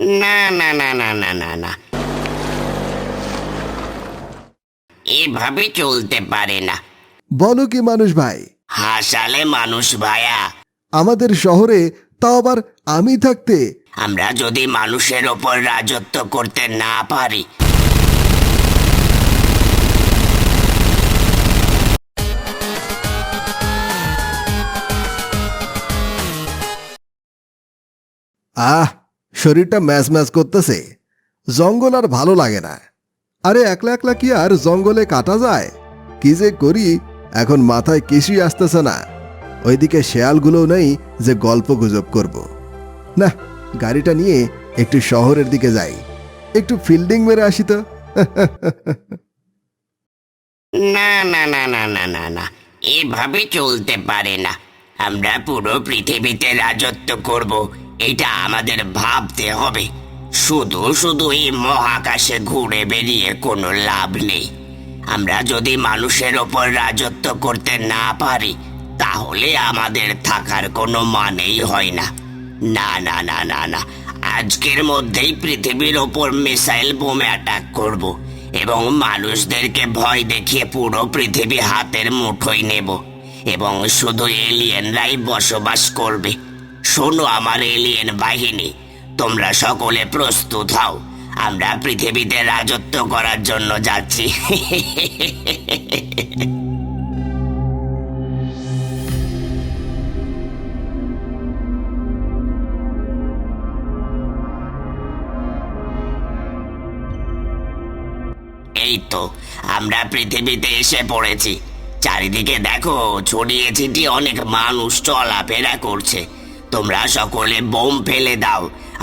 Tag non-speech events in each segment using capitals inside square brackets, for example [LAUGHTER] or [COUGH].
না না না না না না না। এভাবে চলতে পারে না। বলো কি মানুষ ভাই? হাসালে মানুষ ভায়া। আমাদের শহরে তাও আবার আমি থাকতে? আমরা যদি মানুষের ওপর রাজত্ব করতে না পারি। আহ শরীরটা ম্যাচ ম্যাচ করতেছে। জঙ্গল আর ভালো লাগে না। আরে একলা একলা কি আর জঙ্গলে কাটা যায়? কি যে করি, এখন মাথায় কিছুই আসতেছে না। ওইদিকে শেয়ালগুলোও নেই যে গল্প গুজব করব। না, গাড়িটা নিয়ে একটু শহরের দিকে যাই। একটু ফিল্ডিং মেরে আসি তো। না না না না না না না, এভাবে চলতে পারে না। আমরা পুরো পৃথিবীতে রাজত্ব করব। এটা আমাদের ভাবতে হবে। শুধু শুধু এই মহাকাশে ঘুরে বেরিয়ে কোনো লাভ নেই। আমরা যদি মানুষের ওপর রাজত্ব করতে না পারি, তাহলে আমাদের থাকার কোনো মানেই হয় না। না না না না না। আজকের মধ্যেই পৃথিবীর ওপর মিসাইল বোমে অ্যাটাক করব এবং মানুষদেরকে ভয় দেখিয়ে পুরো পৃথিবী হাতের মুঠোয় নেব। এবং শুধু এলিয়েনরাই বসবাস করবে। শোনো আমার এলিয়েন বাহিনী, তোমরা সকলে প্রস্তুত হও। আমরা পৃথিবীতে রাজত্ব করার জন্য যাচ্ছি। এই তো, আমরা পৃথিবীতে এসে পড়েছি। চারিদিকে দেখো, ছড়িয়ে ছিটিয়ে অনেক মানুষ চলাফেরা করছে। তোমরা সকলে বোম ফেলে দাও,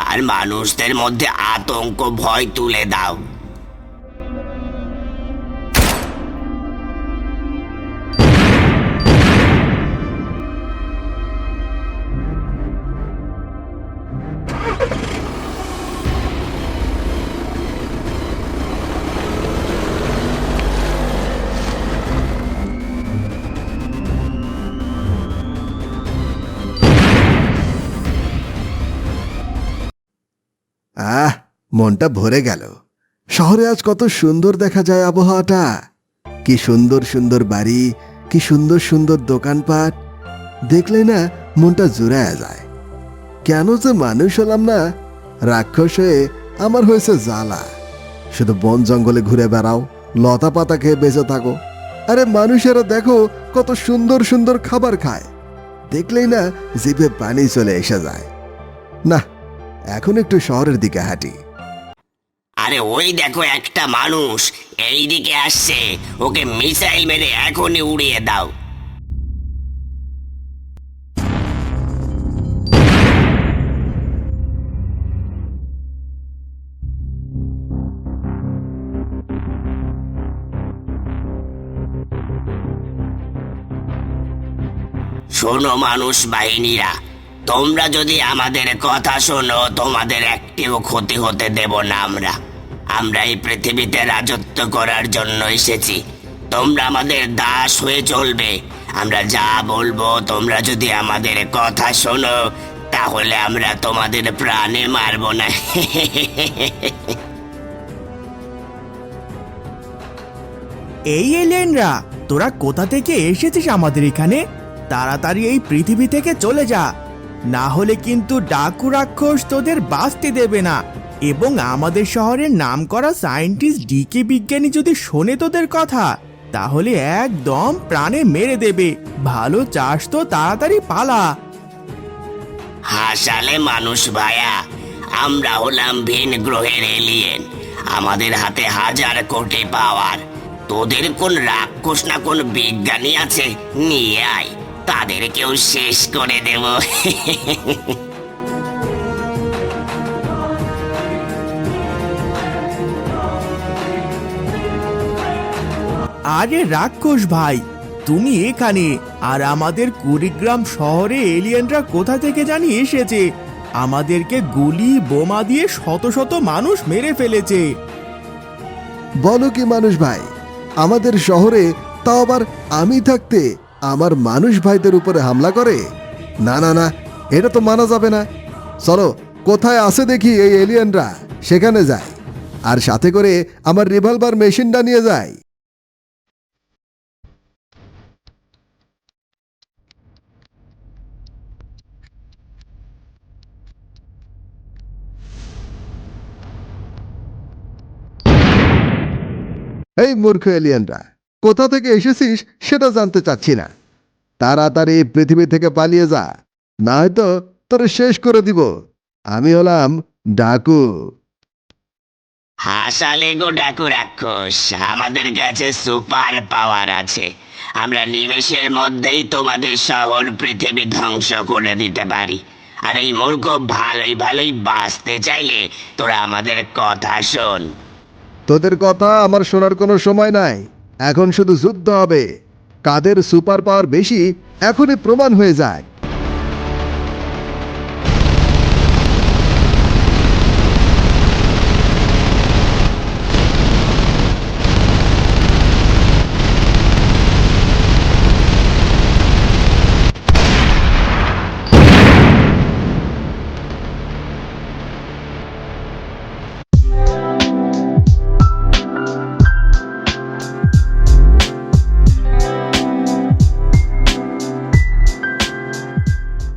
আর মানুষদের মধ্যে আতঙ্ক ভয় তুলে দাও। মনটা ভরে গেল। শহরে আজ কত সুন্দর দেখা যায় আবহাওয়াটা। কি সুন্দর সুন্দর বাড়ি, কি সুন্দর সুন্দর দোকানপাট। দেখলে না মনটা জুড়ায় যায়। কেন যে মানুষ হলাম না, রাক্ষস হয়ে আমার হয়েছে জ্বালা। শুধু বন জঙ্গলে ঘুরে বেড়াও, লতা পাতা খেয়ে বেঁচে থাকো। আরে মানুষেরা দেখো কত সুন্দর সুন্দর খাবার খায়। দেখলেই না জিভে পানি চলে এসে যায়। না এখন একটু শহরের দিকে হাঁটি। আরে ওই দেখো একটা মানুষ। এই দিকে আসছে। ওকে মিসাইল মেরে এখনই উড়িয়ে দাও। শোনো মানুষ বাহিনীরা, তোমরা যদি আমাদের কথা শোনো, তোমাদের একটিও ক্ষতি হতে দেব না আমরা। আমরা এই পৃথিবীতে রাজত্ব করার জন্য এসেছি। তোমরা আমাদের দাস হয়ে চলবে। আমরা যা বলব, তোমরা যদি আমাদের কথা শোনো, তাহলে আমরা তোমাদের প্রাণে মারবো না। এই এলিয়েনরা, তোরা কোথা থেকে এসেছিস আমাদের এখানে? তাড়াতাড়ি এই পৃথিবী থেকে চলে যা। না হলে কিন্তু ডাকু রাক্ষস তোদের বাঁচতে দেবে না। এবং আমাদের শহরের নামকরা সায়েন্টিস্ট ডিকে বিজ্ঞানী যদি শোনে তোদের কথা, তাহলে একদম প্রাণে মেরে দেবে। ভালো চাষ তো তাড়াতাড়ি পালা। হাসালে মানুষ ভায়া, আমরা হলাম ভিন গ্রহের এলিয়েন আমাদের হাতে হাজার কোটি পাওয়ার তোদের কোন রাক্ষস না কোন বিজ্ঞানী আছে, নিয়ে আয়। তাদেরকেও শেষ করে দেব। [LAUGHS] আরে রাক্ষস ভাই, তুমি এখানে, আর আমাদের কুড়িগ্রাম শহরে এলিয়েনরা কোথা থেকে জানি এসেছে? আমাদেরকে গুলি, বোমা দিয়ে শত শত মানুষ মেরে ফেলেছে। বলো কি মানুষ ভাই, আমাদের শহরে তাও আবার আমি থাকতে আমার মানুষ ভাইদের উপরে হামলা করে? না না না, এটা তো মানা যাবে না। চলো, কোথায় আছে দেখি এই এলিয়েনরা, সেখানে যায় আর সাথে করে আমার রিভলভার মেশিনটা নিয়ে যাই। এই মূর্খ এলিয়েনরা, কোথা থেকে এসেছিস সেটা জানতে চাচ্ছি না। তাড়াতাড়ি পৃথিবী থেকে পালিয়ে যা না হয়তো তোরে শেষ করে দিব। আমি হলাম ডাকু। হাসালে গো ডাকু রাক্ষস, আমাদের কাছে সুপার পাওয়ার আছে। আমরা নিমেষের মধ্যেই তোমাদের শহর পৃথিবী ধ্বংস করে দিতে পারি। আর এই মূর্খ ভালোই ভালোই বাঁচতে চাইলে তোরা আমাদের কথা শোন। তোদের কথা আমার শোনার কোনো সময় নাই। এখন শুধু যুদ্ধ হবে। কাদের সুপার পাওয়ার বেশি এখনই প্রমাণ হয়ে যায়।